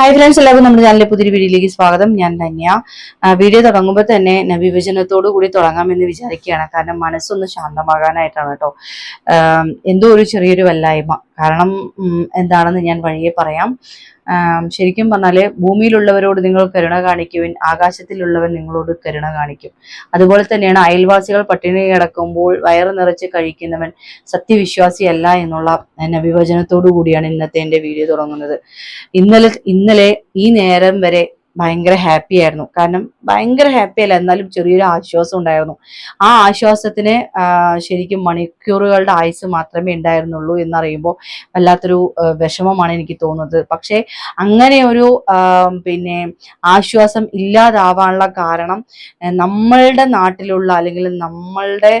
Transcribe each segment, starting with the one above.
Hi friends എല്ലാവർക്കും നമ്മുടെ ചാനലിലെ പുതിയൊരു വീഡിയോയിലേക്ക് സ്വാഗതം. ഞാൻ ധന്യ. വീഡിയോ തുടങ്ങുമ്പോൾ തന്നെ വിഭജനത്തോടു കൂടി തുടങ്ങാമെന്ന് വിചാരിക്കുകയാണ്. കാരണം മനസ്സൊന്ന് ശാന്തമാകാനായിട്ടാണ് കേട്ടോ. എന്തോ ഒരു ചെറിയൊരു വല്ലായ്മ. കാരണം എന്താണെന്ന് ഞാൻ വഴിയെ പറയാം. ശരിക്കും പറഞ്ഞാൽ ഭൂമിയിലുള്ളവരോട് നിങ്ങൾ കരുണ കാണിക്കുവിൻ ആകാശത്തിലുള്ളവൻ നിങ്ങളോട് കരുണ കാണിക്കും. അതുപോലെ തന്നെയാണ് അയൽവാസികൾ പട്ടിണി കിടക്കുമ്പോൾ വയറ് നിറച്ച് കഴിക്കുന്നവൻ സത്യവിശ്വാസിയല്ല എന്നുള്ള എന്നെ വിഭജനത്തോടു കൂടിയാണ് ഇന്നത്തെ എന്റെ വീഡിയോ തുടങ്ങുന്നത്. ഇന്നലെ ഇന്നലെ ഈ നേരം വരെ ഭയങ്കര ഹാപ്പി ആയിരുന്നു. കാരണം ഭയങ്കര ഹാപ്പി അല്ല എന്നാലും ചെറിയൊരു ആശ്വാസം ഉണ്ടായിരുന്നു. ആ ആശ്വാസത്തിന് ശരിക്കും മണിക്കൂറുകളുടെ ആയുസ് മാത്രമേ ഉണ്ടായിരുന്നുള്ളൂ എന്നറിയുമ്പോൾ വല്ലാത്തൊരു വിഷമമാണ് എനിക്ക് തോന്നുന്നത്. പക്ഷേ അങ്ങനെ ഒരു പിന്നെ ആശ്വാസം ഇല്ലാതാവാനുള്ള കാരണം നമ്മളുടെ നാട്ടിലുള്ള അല്ലെങ്കിൽ നമ്മളുടെ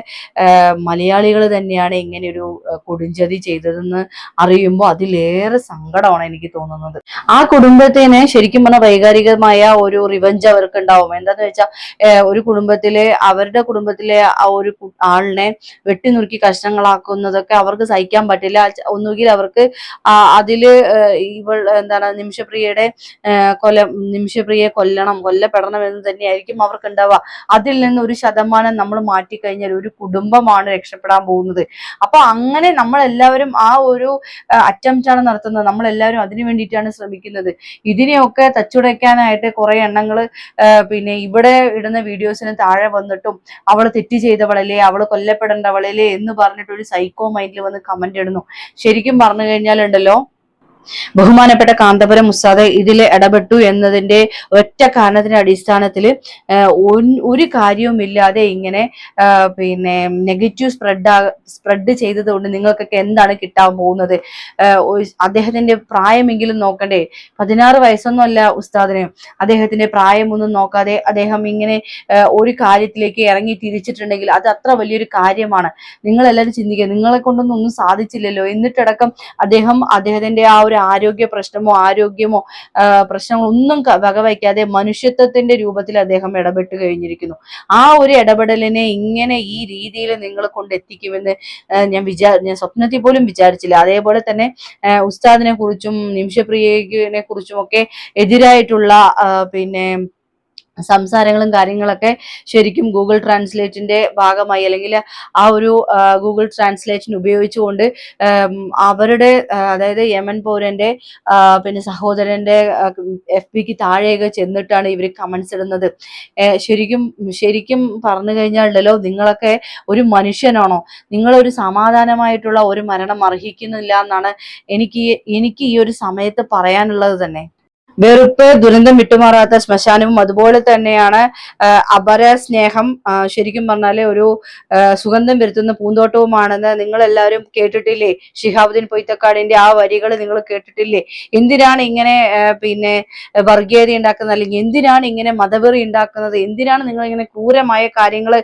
മലയാളികൾ തന്നെയാണ് ഇങ്ങനെ ഒരു ആ, ചെയ്തതെന്ന് അറിയുമ്പോൾ അതിലേറെ സങ്കടമാണ് എനിക്ക് തോന്നുന്നത്. ആ കുടുംബത്തിനെ ശരിക്കും പറഞ്ഞാൽ വൈകാരികമായ ഒരു റിവഞ്ച് അവർക്ക് ഉണ്ടാവും എന്താന്ന് വെച്ചാൽ ഒരു കുടുംബത്തിലെ അവരുടെ കുടുംബത്തിലെ ആ ഒരു ആളിനെ വെട്ടിനുറുക്കി കഷ്ണങ്ങളാക്കുന്നതൊക്കെ അവർക്ക് സഹിക്കാൻ പറ്റില്ല. ഒന്നുകിൽ അവർക്ക് അതിൽ ഇവൾ എന്താണ് നിമിഷപ്രിയയുടെ കൊല നിമിഷപ്രിയെ കൊല്ലണം കൊല്ലപ്പെടണം എന്ന് തന്നെയായിരിക്കും അവർക്ക് ഉണ്ടാവുക അതിൽ നിന്ന് ഒരു ശതമാനം നമ്മൾ മാറ്റിക്കഴിഞ്ഞാൽ ഒരു കുടുംബമാണ് രക്ഷപ്പെടാൻ പോകുന്നത്. അപ്പൊ അങ്ങനെ നമ്മൾ എല്ലാവരും ആ ഒരു അറ്റംപ്റ്റ് ആണ് നടത്തുന്നത്. നമ്മൾ എല്ലാവരും അതിനു വേണ്ടിയിട്ടാണ് ശ്രമിക്കുന്നത്. ഇതിനെയൊക്കെ തച്ചുടയ്ക്കാനായിട്ട് കുറെ എണ്ണങ്ങൾ പിന്നെ ഇവിടെ ഇടുന്ന വീഡിയോസിന് താഴെ വന്നിട്ടും അവൾ തെറ്റ് ചെയ്തവളല്ലേ അവൾ കൊല്ലപ്പെടേണ്ടവളല്ലേ എന്ന് പറഞ്ഞിട്ട് ഒരു സൈക്കോ മൈൻഡിൽ വന്ന് കമന്റ് ഇടുന്നു. ശരിക്കും പറഞ്ഞു കഴിഞ്ഞാൽ ഉണ്ടല്ലോ ബഹുമാനപ്പെട്ട കാന്തപുരം മുസ്താദ് ഇതിൽ ഇടപെട്ടു എന്നതിന്റെ ഒറ്റ കാരണത്തിന്റെ അടിസ്ഥാനത്തിൽ ഒരു കാര്യവുമില്ലാതെ ഇങ്ങനെ പിന്നെ നെഗറ്റീവ് സ്പ്രെഡ് സ്പ്രെഡ് ചെയ്തതുകൊണ്ട് നിങ്ങൾക്കൊക്കെ എന്താണ് കിട്ടാൻ പോകുന്നത്? അദ്ദേഹത്തിന്റെ പ്രായമെങ്കിലും നോക്കണ്ടേ? പതിനാറ് വയസ്സൊന്നും അല്ല ഉസ്താദിന്. അദ്ദേഹത്തിന്റെ പ്രായമൊന്നും നോക്കാതെ അദ്ദേഹം ഇങ്ങനെ ഒരു കാര്യത്തിലേക്ക് ഇറങ്ങി തിരിച്ചിട്ടുണ്ടെങ്കിൽ അത് അത്ര വലിയൊരു കാര്യമാണ്. നിങ്ങളെല്ലാവരും ചിന്തിക്കുക. നിങ്ങളെ കൊണ്ടൊന്നും ഒന്നും സാധിച്ചില്ലല്ലോ. എന്നിട്ടടക്കം അദ്ദേഹം അദ്ദേഹത്തിന്റെ ആ ഒരു ആരോഗ്യ പ്രശ്നമോ ആരോഗ്യമോ പ്രശ്നങ്ങളൊന്നും വകവയ്ക്കാതെ മനുഷ്യത്വത്തിന്റെ രൂപത്തിൽ അദ്ദേഹം ഇടപെട്ട് കഴിഞ്ഞിരിക്കുന്നു. ആ ഒരു ഇടപെടലിനെ ഇങ്ങനെ ഈ രീതിയിൽ നിങ്ങൾ കൊണ്ടെത്തിക്കുമെന്ന് ഞാൻ വിചാ ഞാൻ സ്വപ്നത്തിൽ പോലും വിചാരിച്ചില്ല. അതേപോലെ തന്നെ ഉസ്താദിനെ കുറിച്ചും നിമിഷപ്രിയനെ കുറിച്ചും ഒക്കെ എതിരായിട്ടുള്ള പിന്നെ സംസാരങ്ങളും കാര്യങ്ങളൊക്കെ ശരിക്കും ഗൂഗിൾ ട്രാൻസ്ലേറ്റിന്റെ ഭാഗമായി അല്ലെങ്കിൽ ആ ഒരു ഗൂഗിൾ ട്രാൻസ്ലേഷൻ ഉപയോഗിച്ചുകൊണ്ട് അവരുടെ അതായത് യമൻ പൗരന്റെ പിന്നെ സഹോദരന്റെ എഫ് പിക്ക് താഴെയൊക്കെ ചെന്നിട്ടാണ് ഇവർ കമന്റ്സ് ഇടുന്നത്. ശരിക്കും ശരിക്കും പറഞ്ഞു കഴിഞ്ഞാലുണ്ടല്ലോ നിങ്ങളൊക്കെ ഒരു മനുഷ്യനാണോ? നിങ്ങളൊരു സമാധാനമായിട്ടുള്ള ഒരു മരണം അർഹിക്കുന്നില്ല എന്നാണ് എനിക്ക് എനിക്ക് ഈ ഒരു സമയത്ത് പറയാനുള്ളത് തന്നെ. വെറുപ്പ് ദുരന്തം വിട്ടുമാറാത്ത ശ്മശാനവും അതുപോലെ തന്നെയാണ് അപര സ്നേഹം ശരിക്കും പറഞ്ഞാൽ ഒരു സുഗന്ധം വരുത്തുന്ന പൂന്തോട്ടവുമാണെന്ന് നിങ്ങൾ എല്ലാവരും കേട്ടിട്ടില്ലേ? ഷിഹാബുദ്ദീൻ പൊയ്ത്തക്കാടിന്റെ ആ വരികൾ നിങ്ങൾ കേട്ടിട്ടില്ലേ? എന്തിനാണ് ഇങ്ങനെ പിന്നെ വർഗീയത ഉണ്ടാക്കുന്നത്? അല്ലെങ്കിൽ എന്തിനാണ് ഇങ്ങനെ മതവെറി ഉണ്ടാക്കുന്നത്? എന്തിനാണ് നിങ്ങൾ ഇങ്ങനെ ക്രൂരമായ കാര്യങ്ങൾ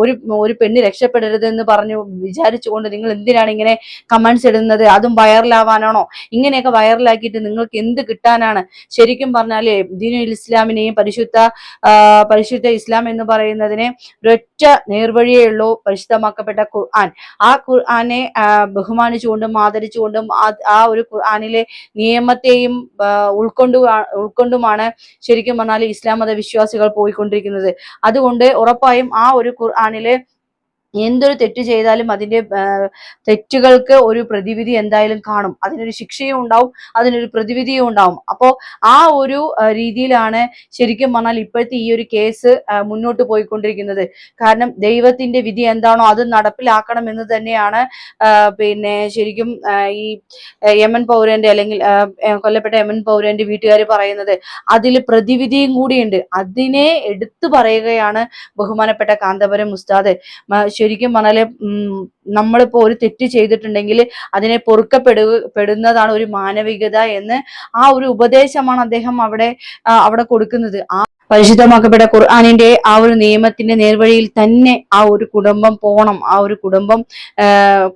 ഒരു ഒരു പെണ്ണ് രക്ഷപ്പെടരുത് എന്ന് പറഞ്ഞു വിചാരിച്ചുകൊണ്ട് നിങ്ങൾ എന്തിനാണ് ഇങ്ങനെ കമന്റ്സ് ഇടുന്നത്? അതും വൈറലാവാനാണോ ഇങ്ങനെയൊക്കെ വൈറലാക്കിയിട്ട് നിങ്ങൾക്ക് എന്ത് കിട്ടാനാണ്? ശരിക്കും പറഞ്ഞാൽ ദീനുൽ ഇസ്ലാമിനെയും പരിശുദ്ധ പരിശുദ്ധ ഇസ്ലാം എന്ന് പറയുന്നതിനെ ഒരൊറ്റ നേർവഴിയേ ഉള്ളൂ പരിശുദ്ധമാക്കപ്പെട്ട ഖുർആൻ. ആ ഖുർആനെ ബഹുമാനിച്ചുകൊണ്ടും ആദരിച്ചുകൊണ്ടും ആ ഒരു ഖുർആാനിലെ നിയമത്തെയും ഉൾക്കൊണ്ടു ഉൾക്കൊണ്ടുമാണ് ശരിക്കും പറഞ്ഞാൽ ഇസ്ലാം മത വിശ്വാസികൾ പോയിക്കൊണ്ടിരിക്കുന്നത്. അതുകൊണ്ട് ഉറപ്പായും ആ ഒരു ഖുർആനിലെ എന്തൊരു തെറ്റ് ചെയ്താലും അതിന്റെ തെറ്റുകൾക്ക് ഒരു പ്രതിവിധി എന്തായാലും കാണും. അതിനൊരു ശിക്ഷയും ഉണ്ടാവും അതിനൊരു പ്രതിവിധിയും ഉണ്ടാവും. അപ്പോൾ ആ ഒരു രീതിയിലാണ് ശരിക്കും പറഞ്ഞാൽ ഇപ്പോഴത്തെ ഈ ഒരു കേസ് മുന്നോട്ട് പോയിക്കൊണ്ടിരിക്കുന്നത്. കാരണം ദൈവത്തിന്റെ വിധി എന്താണോ അത് നടപ്പിലാക്കണം എന്ന് തന്നെയാണ് പിന്നെ ശരിക്കും ഈ യമൻ പൗരന്റെ അല്ലെങ്കിൽ കൊല്ലപ്പെട്ട യമൻ പൗരന്റെ വീട്ടുകാർ പറയുന്നത്. അതിൽ പ്രതിവിധിയും കൂടിയുണ്ട്. അതിനെ എടുത്തു പറയുകയാണ് ബഹുമാനപ്പെട്ട കാന്തപുരം ഉസ്താദ്. ശരിക്കും പറഞ്ഞാൽ നമ്മളിപ്പോ ഒരു തെറ്റ് ചെയ്തിട്ടുണ്ടെങ്കിൽ അതിനെ പൊറുക്കപ്പെടുക പെടുന്നതാണ് ഒരു മാനവികത എന്ന് ആ ഒരു ഉപദേശമാണ് അദ്ദേഹം അവിടെ അവിടെ കൊടുക്കുന്നത്. ആ പരിശുദ്ധമാക്കപ്പെട്ട ഖുർആാനിന്റെ ആ ഒരു നിയമത്തിന്റെ നേർവഴിയിൽ തന്നെ ആ ഒരു കുടുംബം പോണം. ആ ഒരു കുടുംബം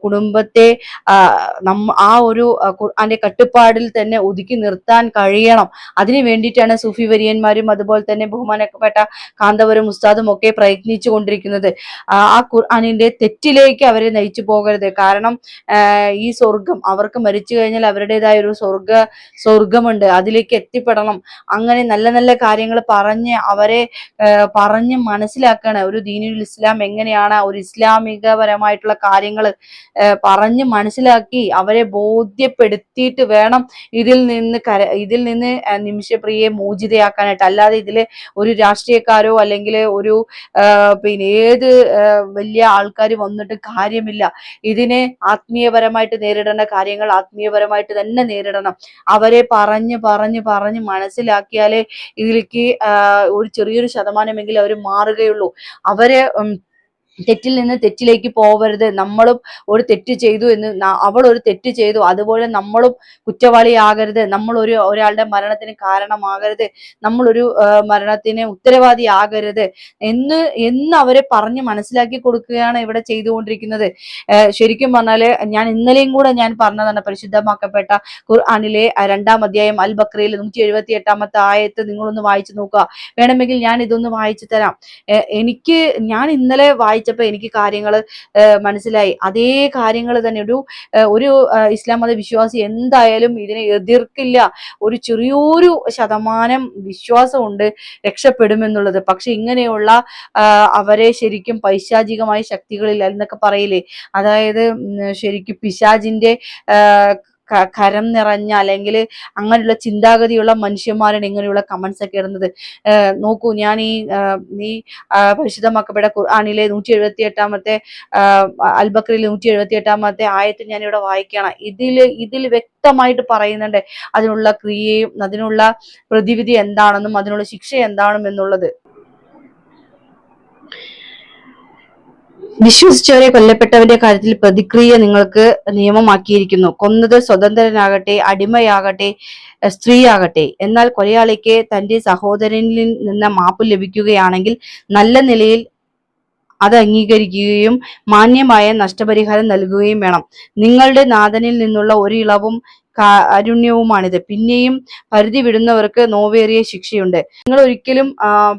കുടുംബത്തെ ആ, ഒരു ഖുർആാന്റെ കട്ടുപ്പാടിൽ തന്നെ ഒതുക്കി നിർത്താൻ കഴിയണം. അതിനു വേണ്ടിയിട്ടാണ് സൂഫി വര്യന്മാരും അതുപോലെ തന്നെ ബഹുമാനപ്പെട്ട കാന്തവരും ഉസ്താദും ഒക്കെ പ്രയത്നിച്ചു കൊണ്ടിരിക്കുന്നത്. ആ ഖുർആാനിന്റെ തെറ്റിലേക്ക് അവരെ നയിച്ചു പോകരുത്. കാരണം ഈ സ്വർഗം അവർക്ക് മരിച്ചു കഴിഞ്ഞാൽ അവരുടേതായ ഒരു സ്വർഗ സ്വർഗമുണ്ട്. അതിലേക്ക് എത്തിപ്പെടണം. അങ്ങനെ നല്ല നല്ല കാര്യങ്ങൾ പറഞ്ഞ് അവരെ ആ, പറഞ്ഞ് മനസ്സിലാക്കണം. ഒരു ദീനുൽ ഇസ്ലാം എങ്ങനെയാണ് ഒരു ഇസ്ലാമികപരമായിട്ടുള്ള കാര്യങ്ങൾ പറഞ്ഞ് മനസ്സിലാക്കി അവരെ ബോധ്യപ്പെടുത്തിയിട്ട് വേണം ഇതിൽ നിന്ന് കര ഇതിൽ നിന്ന് നിമിഷപ്രിയെ മോചിതയാക്കാനായിട്ട്. അല്ലാതെ ഇതിൽ ഒരു രാഷ്ട്രീയക്കാരോ അല്ലെങ്കിൽ ഒരു പിന്നെ ഏത് വലിയ ആൾക്കാർ വന്നിട്ട് കാര്യമില്ല. ഇതിനെ ആത്മീയപരമായിട്ട് നേരിടേണ്ട കാര്യങ്ങൾ ആത്മീയപരമായിട്ട് തന്നെ നേരിടണം. അവരെ പറഞ്ഞ് പറഞ്ഞ് പറഞ്ഞ് മനസ്സിലാക്കിയാലേ ഇതിലേക്ക് ഒരു ചെറിയൊരു ശതമാനമെങ്കിലും അവർ മാറുകയുള്ളൂ. അവരെ തെറ്റിൽ നിന്ന് തെറ്റിലേക്ക് പോവരുത്. നമ്മളും ഒരു തെറ്റ് ചെയ്തു എന്ന് അവൾ ഒരു തെറ്റ് ചെയ്തു. അതുപോലെ നമ്മളും കുറ്റവാളിയാകരുത്. നമ്മൾ ഒരു ഒരാളുടെ മരണത്തിന് കാരണമാകരുത്. നമ്മളൊരു ഒരു ഉത്തരവാദി മരണത്തിന് ഉത്തരവാദിയാകരുത് എന്ന് എന്ന് അവരെ പറഞ്ഞ് മനസ്സിലാക്കി കൊടുക്കുകയാണ് ഇവിടെ ചെയ്തുകൊണ്ടിരിക്കുന്നത്. ശരിക്കും പറഞ്ഞാൽ ഞാൻ ഇന്നലെയും കൂടെ ഞാൻ പറഞ്ഞതാണ് പരിശുദ്ധമാക്കപ്പെട്ട ഖുർആാനിലെ രണ്ടാം അധ്യായം അൽ ബക്രയിൽ നൂറ്റി എഴുപത്തി എട്ടാമത്തെ ആയത്ത് നിങ്ങളൊന്ന് വായിച്ചു നോക്കുക. വേണമെങ്കിൽ ഞാൻ ഇതൊന്ന് വായിച്ചു തരാം. എനിക്ക് ഞാൻ ഇന്നലെ വായിച്ചപ്പോൾ എനിക്ക് കാര്യങ്ങൾ മനസ്സിലായി. അതേ കാര്യങ്ങൾ തന്നെ ഒരു ഒരു ഇസ്ലാം മത വിശ്വാസി എന്തായാലും ഇതിനെ എതിർക്കില്ല. ഒരു ചെറിയൊരു ശതമാനം വിശ്വാസമുണ്ട് രക്ഷപ്പെടുമെന്നുള്ളത്. പക്ഷെ ഇങ്ങനെയുള്ള അവരെ ശരിക്കും പൈശാചികമായ ശക്തികളിൽ എന്നൊക്കെ പറയില്ലേ? അതായത് ശരിക്കും ക- കരം നിറഞ്ഞ അല്ലെങ്കിൽ അങ്ങനെയുള്ള ചിന്താഗതിയുള്ള മനുഷ്യന്മാരാണ് ഇങ്ങനെയുള്ള കമന്റ്സ് ഒക്കെ ഇടുന്നത്. നോക്കൂ ഞാൻ ഈ നീ പരിശുദ്ധമാക്കപ്പെട്ട ഖുർആാനിലെ നൂറ്റി എഴുപത്തി എട്ടാമത്തെ അൽബക്രയിലെ നൂറ്റി എഴുപത്തി എട്ടാമത്തെ ആയത്ത് ഞാൻ ഇവിടെ ഇതിൽ ഇതിൽ വ്യക്തമായിട്ട് പറയുന്നുണ്ട് അതിനുള്ള ക്രിയയും അതിനുള്ള പ്രതിവിധി എന്താണെന്നും അതിനുള്ള ശിക്ഷ എന്താണെന്നും എന്നുള്ളത്. വിശ്വസിച്ചവരെ കൊല്ലപ്പെട്ടവന്റെ കാര്യത്തിൽ പ്രതിക്രിയ നിങ്ങൾക്ക് നിയമമാക്കിയിരിക്കുന്നു. കൊന്നത് സ്വതന്ത്രനാകട്ടെ അടിമയാകട്ടെ സ്ത്രീയാകട്ടെ. എന്നാൽ കൊലയാളിക്ക് തന്റെ സഹോദരനിൽ നിന്ന് മാപ്പ് ലഭിക്കുകയാണെങ്കിൽ നല്ല നിലയിൽ അത് അംഗീകരിക്കുകയും മാന്യമായ നഷ്ടപരിഹാരം നൽകുകയും വേണം. നിങ്ങളുടെ നാഥനിൽ നിന്നുള്ള ഒരു ഇളവും കാരുണ്യവുമാണിത് പിന്നെയും പരിധി വിടുന്നവർക്ക് നോവേറിയ ശിക്ഷയുണ്ട്. നിങ്ങൾ ഒരിക്കലും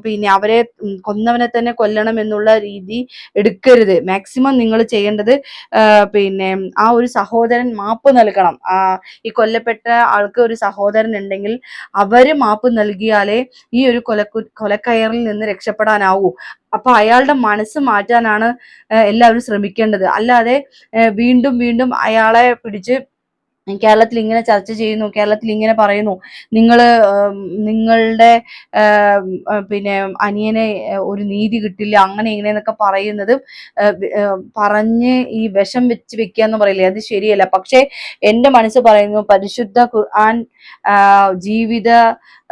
പിന്നെ അവരെ കൊന്നവനെ തന്നെ കൊല്ലണം എന്നുള്ള രീതി എടുക്കരുത്. മാക്സിമം നിങ്ങൾ ചെയ്യേണ്ടത് പിന്നെ ആ ഒരു സഹോദരൻ മാപ്പ് നൽകണം. ഈ കൊല്ലപ്പെട്ട ആൾക്ക് ഒരു സഹോദരൻ ഉണ്ടെങ്കിൽ അവർ മാപ്പ് നൽകിയാലേ ഈ ഒരു കൊലക്കു കൊലക്കയറിൽ നിന്ന് രക്ഷപ്പെടാനാവൂ. അപ്പൊ അയാളുടെ മനസ്സ് മാറ്റാനാണ് എല്ലാവരും ശ്രമിക്കേണ്ടത്. അല്ലാതെ വീണ്ടും വീണ്ടും അയാളെ പിടിച്ച് കേരളത്തിൽ ഇങ്ങനെ ചർച്ച ചെയ്യുന്നു കേരളത്തിൽ ഇങ്ങനെ പറയുന്നു നിങ്ങൾ നിങ്ങളുടെ പിന്നെ അനിയനെ ഒരു നീതി കിട്ടില്ല അങ്ങനെ ഇങ്ങനെ എന്നൊക്കെ പറയുന്നത് പറഞ്ഞ് ഈ വിഷം വെച്ച് വെക്കുക എന്ന് പറയില്ലേ അത് ശരിയല്ല. പക്ഷെ എന്റെ മനസ്സ് പറയുന്നു പരിശുദ്ധ ഖുർആൻ ജീവിത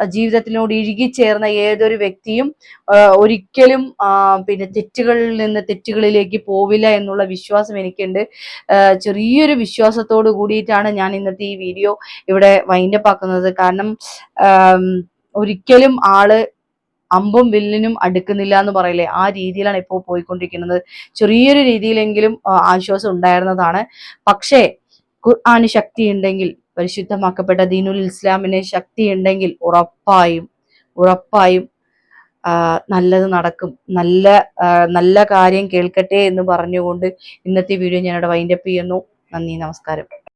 ജീവിതത്തിനോട് ഇഴുകിച്ചേർന്ന ഏതൊരു വ്യക്തിയും ഒരിക്കലും പിന്നെ തെറ്റുകളിൽ നിന്ന് തെറ്റുകളിലേക്ക് പോവില്ല എന്നുള്ള വിശ്വാസം എനിക്കുണ്ട്. ചെറിയൊരു വിശ്വാസത്തോട് കൂടിയിട്ടാണ് ഞാൻ ഇന്നത്തെ ഈ വീഡിയോ ഇവിടെ വൈൻഡപ്പ് ആക്കുന്നത്. കാരണം ഒരിക്കലും ആൾ അമ്പും വില്ലിനും അടുക്കുന്നില്ല എന്ന് പറയില്ലേ? ആ രീതിയിലാണ് ഇപ്പോൾ പോയിക്കൊണ്ടിരിക്കുന്നത്. ചെറിയൊരു രീതിയിലെങ്കിലും ആശ്വാസം ഉണ്ടായിരുന്നതാണ്. പക്ഷേ ഖുർആാന് ശക്തി ഉണ്ടെങ്കിൽ പരിശുദ്ധമാക്കപ്പെട്ട ദീനുൽ ഇസ്ലാമിന് ശക്തി ഉണ്ടെങ്കിൽ ഉറപ്പായും ഉറപ്പായും നല്ലത് നടക്കും. നല്ല നല്ല കാര്യം കേൾക്കട്ടെ എന്ന് പറഞ്ഞുകൊണ്ട് ഇന്നത്തെ വീഡിയോ ഞാനിവിടെ വൈൻഡപ്പ് ചെയ്യുന്നു. നന്ദി നമസ്കാരം.